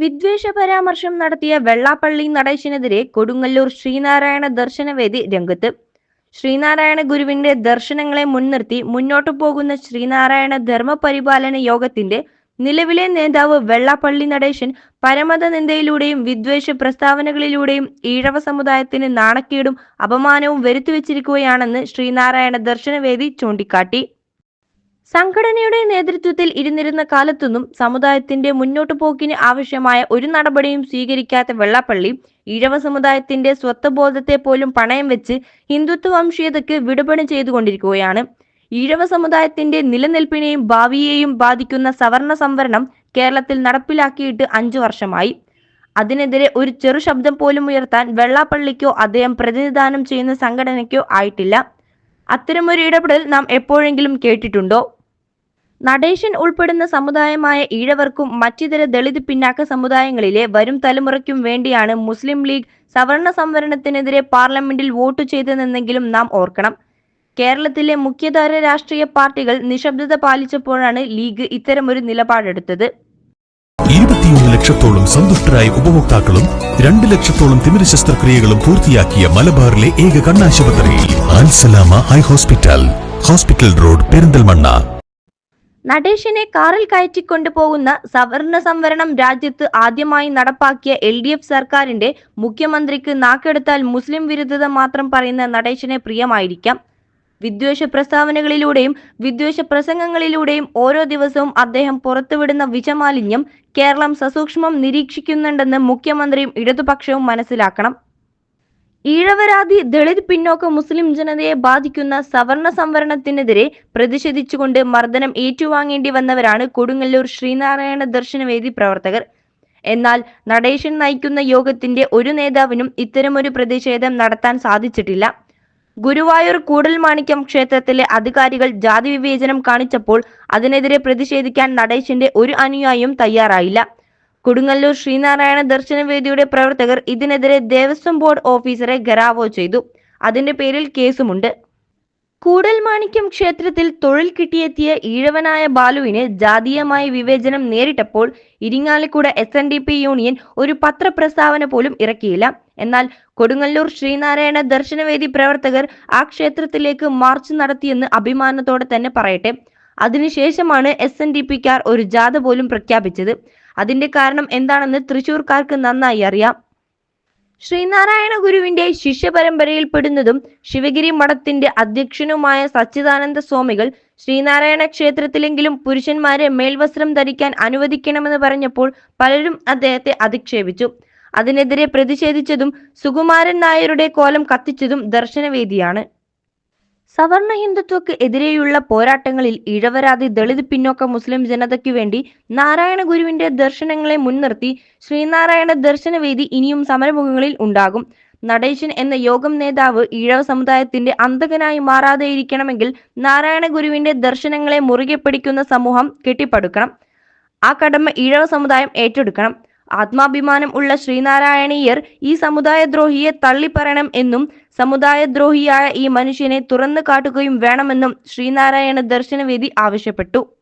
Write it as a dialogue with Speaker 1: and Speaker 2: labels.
Speaker 1: വിദ്വേഷ പരാമർശം നടത്തിയ വെള്ളാപ്പള്ളി നടേശനെതിരെ കൊടുങ്ങല്ലൂർ ശ്രീനാരായണ ദർശനവേദി രംഗത്ത്. ശ്രീനാരായണ ഗുരുവിന്റെ ദർശനങ്ങളെ മുൻനിർത്തി മുന്നോട്ടു പോകുന്ന ശ്രീനാരായണ ധർമ്മപരിപാലന യോഗത്തിന്റെ നിലവിലെ നേതാവ് വെള്ളാപ്പള്ളി നടേശൻ പരമത നിന്ദയിലൂടെയും വിദ്വേഷ പ്രസ്താവനകളിലൂടെയും ഈഴവ സമുദായത്തിന് നാണക്കേടും അപമാനവും വരുത്തിവെച്ചിരിക്കുകയാണെന്ന് ശ്രീനാരായണ ദർശനവേദി ചൂണ്ടിക്കാട്ടി. സംഘടനയുടെ നേതൃത്വത്തിൽ ഇരുന്നിരുന്ന കാലത്തൊന്നും സമുദായത്തിന്റെ മുന്നോട്ടു പോക്കിന് ആവശ്യമായ ഒരു നടപടിയും സ്വീകരിക്കാത്ത വെള്ളാപ്പള്ളി ഈഴവ സമുദായത്തിന്റെ സ്വത്വബോധത്തെ പോലും പണയം വെച്ച് ഹിന്ദുത്വ വംശീയതയ്ക്ക് വിടുപണി ചെയ്തുകൊണ്ടിരിക്കുകയാണ്. ഈഴവ സമുദായത്തിന്റെ നിലനിൽപ്പിനെയും ഭാവിയെയും ബാധിക്കുന്ന സവർണ സംവരണം കേരളത്തിൽ നടപ്പിലാക്കിയിട്ട് അഞ്ചു വർഷമായി. അതിനെതിരെ ഒരു ചെറു ശബ്ദം പോലും ഉയർത്താൻ വെള്ളാപ്പള്ളിക്കോ അദ്ദേഹം പ്രതിനിധാനം ചെയ്യുന്ന സംഘടനയ്ക്കോ ആയിട്ടില്ല. അത്തരമൊരു ഇടപെടൽ നാം എപ്പോഴെങ്കിലും കേട്ടിട്ടുണ്ടോ? നടേശൻ ഉൾപ്പെടുന്ന സമുദായമായ ഈഴവർക്കും മറ്റിതര ദളിത് പിന്നാക്ക സമുദായങ്ങളിലെ വരും തലമുറയ്ക്കും വേണ്ടിയാണ് മുസ്ലിം ലീഗ് സവർണ സംവരണത്തിനെതിരെ പാർലമെന്റിൽ വോട്ട് ചെയ്തതെന്നെങ്കിലും നാം ഓർക്കണം. കേരളത്തിലെ മുഖ്യധാര രാഷ്ട്രീയ പാർട്ടികൾ നിശബ്ദത പാലിച്ചപ്പോഴാണ് ലീഗ് ഇത്തരമൊരു നിലപാടെടുത്തത്.
Speaker 2: ഇരുപത്തിയൊന്ന് ലക്ഷത്തോളം സന്തുഷ്ടരായ ഉപഭോക്താക്കളും രണ്ട് ലക്ഷത്തോളം തിമിര ശസ്ത്രക്രിയകളും പൂർത്തിയാക്കിയ മലബാറിലെ ഏക കണ്ണാശുപത്രി ഹോസ്പിറ്റൽ. Hospital road Perinthalmanna.
Speaker 1: നടേശനെ കാറിൽ കയറ്റിക്കൊണ്ടുപോകുന്ന സവർണ സംവരണം രാജ്യത്ത് ആദ്യമായി നടപ്പാക്കിയ എൽ ഡി എഫ് സർക്കാരിന്റെ മുഖ്യമന്ത്രിക്ക് നാക്കെടുത്താൽ മുസ്ലിം വിരുദ്ധത മാത്രം പറയുന്ന നടേഷിനെ പ്രിയമായിരിക്കാം. വിദ്വേഷ പ്രസ്താവനകളിലൂടെയും വിദ്വേഷ പ്രസംഗങ്ങളിലൂടെയും ഓരോ ദിവസവും അദ്ദേഹം പുറത്തുവിടുന്ന വിഷമാലിന്യം കേരളം സസൂക്ഷ്മം നിരീക്ഷിക്കുന്നുണ്ടെന്ന് മുഖ്യമന്ത്രിയും ഇടതുപക്ഷവും മനസ്സിലാക്കണം. ഈഴവരാതി ദളിത് പിന്നോക്ക മുസ്ലിം ജനതയെ ബാധിക്കുന്ന സവർണ സംവരണത്തിനെതിരെ പ്രതിഷേധിച്ചുകൊണ്ട് മർദ്ദനം ഏറ്റുവാങ്ങേണ്ടി വന്നവരാണ് കൊടുങ്ങല്ലൂർ ശ്രീനാരായണ ദർശനവേദി പ്രവർത്തകർ. എന്നാൽ നടേശൻ നയിക്കുന്ന യോഗത്തിന്റെ ഒരു നേതാവിനും ഇത്തരമൊരു പ്രതിഷേധം നടത്താൻ സാധിച്ചിട്ടില്ല. ഗുരുവായൂർ കൂടൽമാണിക്യം ക്ഷേത്രത്തിലെ അധികാരികൾ ജാതി വിവേചനം കാണിച്ചപ്പോൾ അതിനെതിരെ പ്രതിഷേധിക്കാൻ നടേശന്റെ ഒരു അനുയായിയും തയ്യാറായില്ല. കൊടുങ്ങല്ലൂർ ശ്രീനാരായണ ദർശനവേദിയുടെ പ്രവർത്തകർ ഇതിനെതിരെ ദേവസ്വം ബോർഡ് ഓഫീസറെ ഗരാവോ ചെയ്തു. അതിന്റെ പേരിൽ കേസുമുണ്ട്. കൂടൽമാണിക്യം ക്ഷേത്രത്തിൽ തൊഴിൽ കിട്ടിയെത്തിയ ഈഴവനായ ബാലുവിന് ജാതീയമായ വിവേചനം നേരിട്ടപ്പോൾ Irinjalakuda S N D P union ഒരു പത്രപ്രസ്താവന പോലും ഇറക്കിയില്ല. എന്നാൽ കൊടുങ്ങല്ലൂർ ശ്രീനാരായണ ദർശനവേദി പ്രവർത്തകർ ആ ക്ഷേത്രത്തിലേക്ക് മാർച്ച് നടത്തിയെന്ന് അഭിമാനത്തോടെ തന്നെ പറയട്ടെ. അതിനുശേഷമാണ് എസ് എൻ ഡി പിക്കാർ ഒരു ജാഥ പോലും പ്രഖ്യാപിച്ചത്. അതിന്റെ കാരണം എന്താണെന്ന് തൃശൂർക്കാർക്ക് നന്നായി അറിയാം. ശ്രീനാരായണ ഗുരുവിന്റെ ശിഷ്യപരമ്പരയിൽപ്പെടുന്നതും ശിവഗിരി മഠത്തിന്റെ അധ്യക്ഷനുമായ സച്ചിദാനന്ദ സ്വാമികൾ ശ്രീനാരായണ ക്ഷേത്രത്തിലെങ്കിലും പുരുഷന്മാരെ മേൽവസ്ത്രം ധരിക്കാൻ അനുവദിക്കണമെന്ന് പറഞ്ഞപ്പോൾ പലരും അദ്ദേഹത്തെ അധിക്ഷേപിച്ചു. അതിനെതിരെ പ്രതിഷേധിച്ചതും സുകുമാരൻ നായരുടെ കോലം കത്തിച്ചതും ദർശനവേദിയാണ്. സവർണ ഹിന്ദുത്വക്ക് എതിരെയുള്ള പോരാട്ടങ്ങളിൽ ഇഴവരാതി ദളിത് പിന്നോക്ക മുസ്ലിം ജനതയ്ക്കു വേണ്ടി നാരായണ ഗുരുവിന്റെ ദർശനങ്ങളെ മുൻനിർത്തി ശ്രീനാരായണ ദർശനവേദി ഇനിയും സമരമുഖങ്ങളിൽ ഉണ്ടാകും. നടേശൻ എന്ന യോഗം നേതാവ് ഈഴവ സമുദായത്തിന്റെ അന്തകനായി മാറാതെ ഇരിക്കണമെങ്കിൽ നാരായണ ഗുരുവിന്റെ ദർശനങ്ങളെ മുറുകെ പിടിക്കുന്ന സമൂഹം കെട്ടിപ്പടുക്കണം. ആ കടമ ഈഴവ സമുദായം ഏറ്റെടുക്കണം. ആത്മാഭിമാനം ഉള്ള ശ്രീനാരായണീയർ ഈ സമുദായദ്രോഹിയെ തള്ളിപ്പറയണം എന്നും സമുദായദ്രോഹിയായ ഈ മനുഷ്യനെ തുറന്നു കാട്ടുകയും വേണമെന്നും ശ്രീനാരായണ ദർശനവേദി ആവശ്യപ്പെട്ടു.